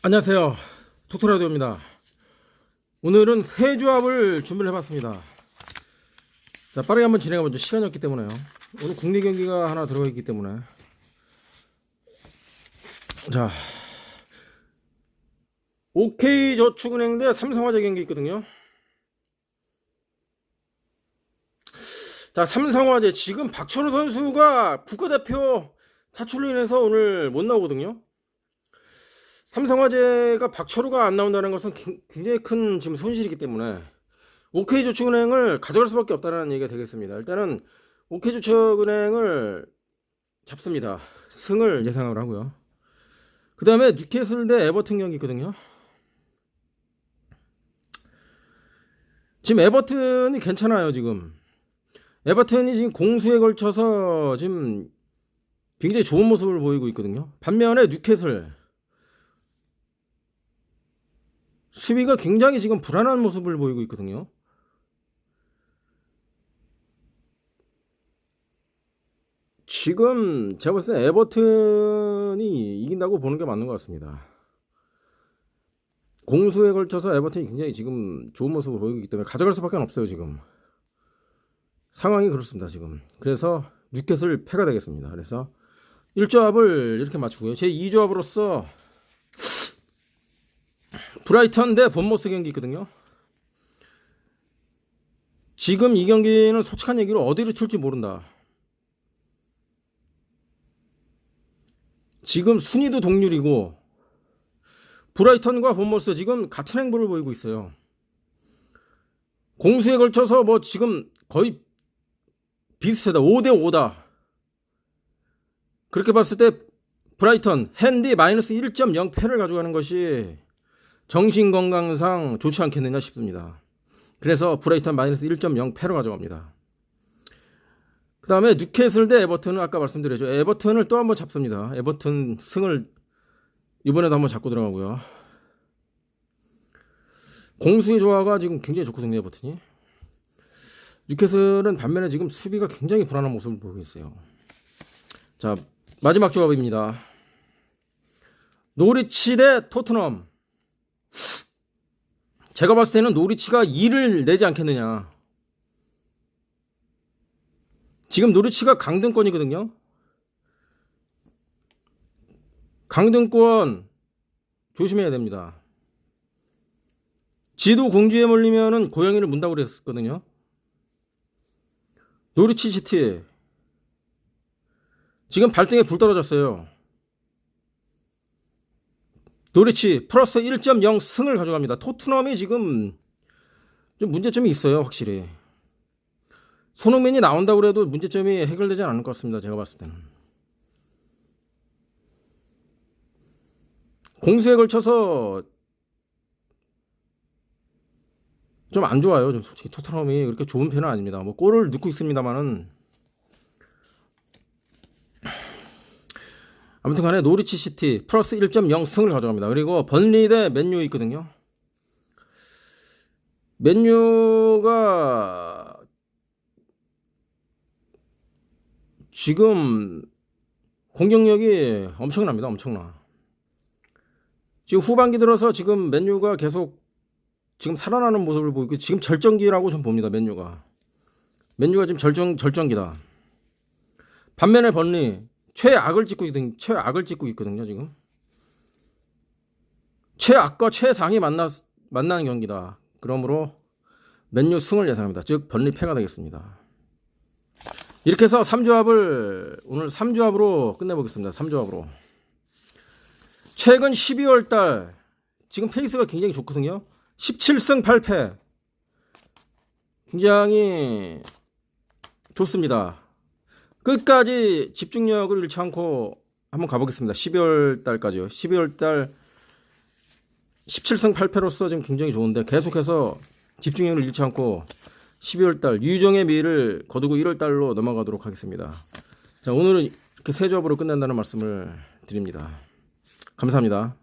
안녕하세요. 토토라디오입니다. 오늘은 세 조합을 준비를 해봤습니다. 자, 빠르게 한번 진행해보죠. 시간이 없기 때문에요. 오늘 국내 경기가 하나 들어가 있기 때문에. 자, OK저축은행 대 삼성화재 경기 있거든요. 자, 삼성화재 지금 박철호 선수가 국가대표 타출로 인해서 오늘 못 나오거든요. 삼성화재가 박철우가 안 나온다는 것은 기- 굉장히 큰 지금 손실이기 때문에 OK저축은행을 가져갈 수밖에 없다는 얘기가 되겠습니다. 일단은 OK저축은행을 잡습니다. 승을 예상을 하고요. 그 다음에 뉴캐슬 대 에버튼 경기 있거든요. 지금 에버튼이 괜찮아요, 지금. 에버튼이 지금 공수에 걸쳐서 지금 굉장히 좋은 모습을 보이고 있거든요. 반면에 뉴캐슬 수비가 굉장히 지금 불안한 모습을 보이고 있거든요. 지금 제가 봤을 때 에버튼이 이긴다고 보는 게 맞는 것 같습니다. 공수에 걸쳐서 에버튼이 굉장히 지금 좋은 모습을 보이고 있기 때문에 가져갈 수밖에 없어요 지금 상황이 그렇습니다 지금 그래서 뉴켓을 패가 되겠습니다 그래서 1조합을 이렇게 맞추고요 제 2조합으로서 브라이턴 대 본모스 경기 있거든요. 지금 이 경기는 솔직한 얘기로 어디로 튈지 모른다. 지금 순위도 동률이고 브라이턴과 본모스 지금 같은 행보를 보이고 있어요. 공수에 걸쳐서 뭐 지금 거의 비슷하다. 5대 5다. 그렇게 봤을 때 브라이턴 핸디 마이너스 1.0패를 가져가는 것이 정신 건강상 좋지 않겠느냐 싶습니다. 그래서 브라이턴 마이너스 1.0 패로 가져갑니다. 그 다음에 뉴캐슬 대 에버튼은 아까 말씀드렸죠. 에버튼을 또 한번 잡습니다. 에버튼 승을 이번에도 한번 잡고 들어가고요. 공수의 조화가 지금 굉장히 좋거든요, 에버튼이. 뉴캐슬은 반면에 지금 수비가 굉장히 불안한 모습을 보이고 있어요. 자, 마지막 조합입니다. 노리치 대 토트넘. 제가 봤을 때는 노리치가 2를 내지 않겠느냐. 지금 노리치가 강등권이거든요. 강등권 조심해야 됩니다. 지도 궁지에 몰리면은 고양이를 문다고 그랬었거든요. 노리치 시티 지금 발등에 불 떨어졌어요. 노리치 플러스 1.0 승을 가져갑니다. 토트넘이 지금 좀 문제점이 있어요, 확실히. 손흥민이 나온다고 그래도 문제점이 해결되지 않을 것 같습니다. 제가 봤을 때는. 공수에 걸쳐서 좀 안 좋아요. 좀 솔직히 토트넘이 그렇게 좋은 편은 아닙니다. 뭐 골을 넣고 있습니다만은 아무튼 간에 노리치 시티 플러스 1.0 승을 가져갑니다. 그리고 번리 대 맨유 있거든요. 맨유가 지금 공격력이 엄청납니다. 엄청나. 지금 후반기 들어서 지금 맨유가 계속 지금 살아나는 모습을 보이고 지금 절정기라고 좀 봅니다. 맨유가. 맨유가 지금 절정 절정기다. 반면에 번리 최악을 찍고 있거든 최악을 찍고 있거든요 지금. 최악과 최상이 만나 만나는 경기다. 그러므로 맨유 승을 예상합니다. 즉 번리 패가 되겠습니다. 이렇게 해서 3조합을 오늘 3조합으로 끝내보겠습니다. 3조합으로. 최근 12월 달 지금 페이스가 굉장히 좋거든요. 17승 8패. 굉장히 좋습니다 끝까지 집중력을 잃지 않고 한번 가보겠습니다. 12월 달까지요. 12월 달 17승 8패로서 지금 굉장히 좋은데 계속해서 집중력을 잃지 않고 12월 달 유정의 미를 거두고 1월 달로 넘어가도록 하겠습니다. 자, 오늘은 이렇게 세 조합으로 끝낸다는 말씀을 드립니다. 감사합니다.